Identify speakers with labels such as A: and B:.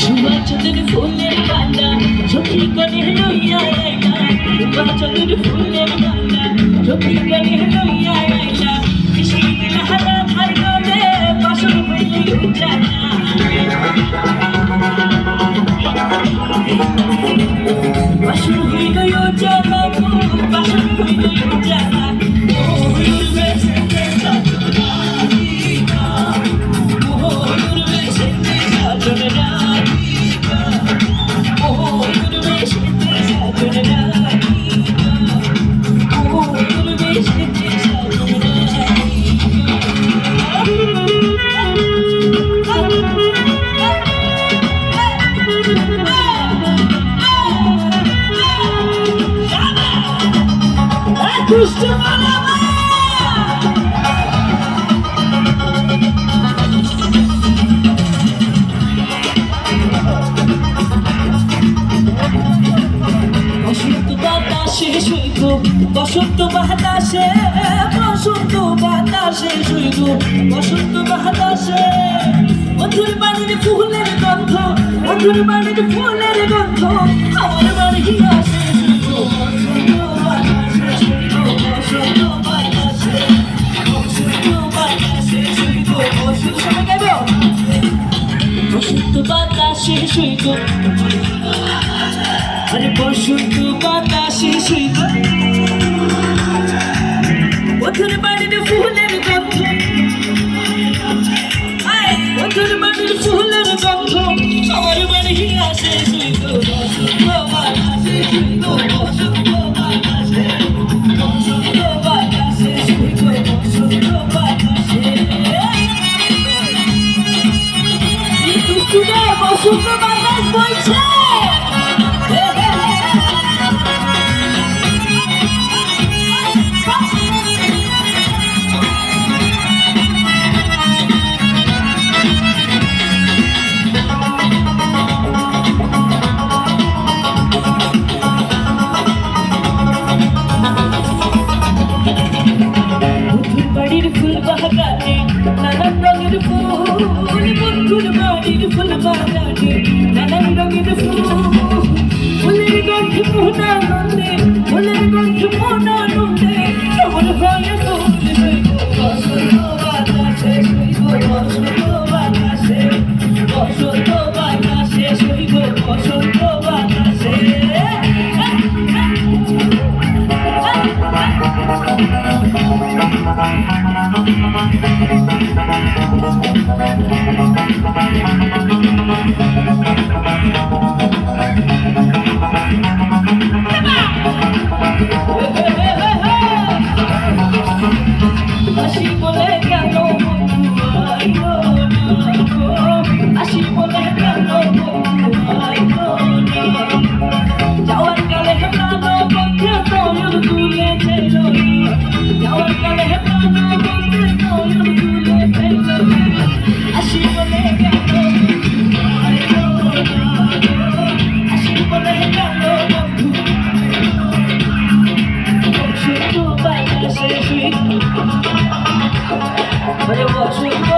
A: সুভাচন্দ্র ফুলের পাল্লা সখী কনে লইয়া আইলা সুভাচন্দ্র ফুলের পাল্লা সখী কনে লইয়া আইলা কৃষি হারা ভাই গলে পাশন হইলে উঠানা কৃষ্ণ বসন্ত বাতাসে বসন্ত বাতাসে শুইল বসন্ত বাতাসে মধুর বাড়ির বসন্ত গন্ধ মধুর বাড়ির ফুলের গন্ধ আমার বাড়ি আসে শুইল বাতাসে সৈক আরে বসন্ত বাতাসে সৈক ওঠোর বাড়িতে ফুলের গন্ধ। বসন্ত বাতাস বইছে beautiful about that day. Then I'm looking Thank you. But it was sweet.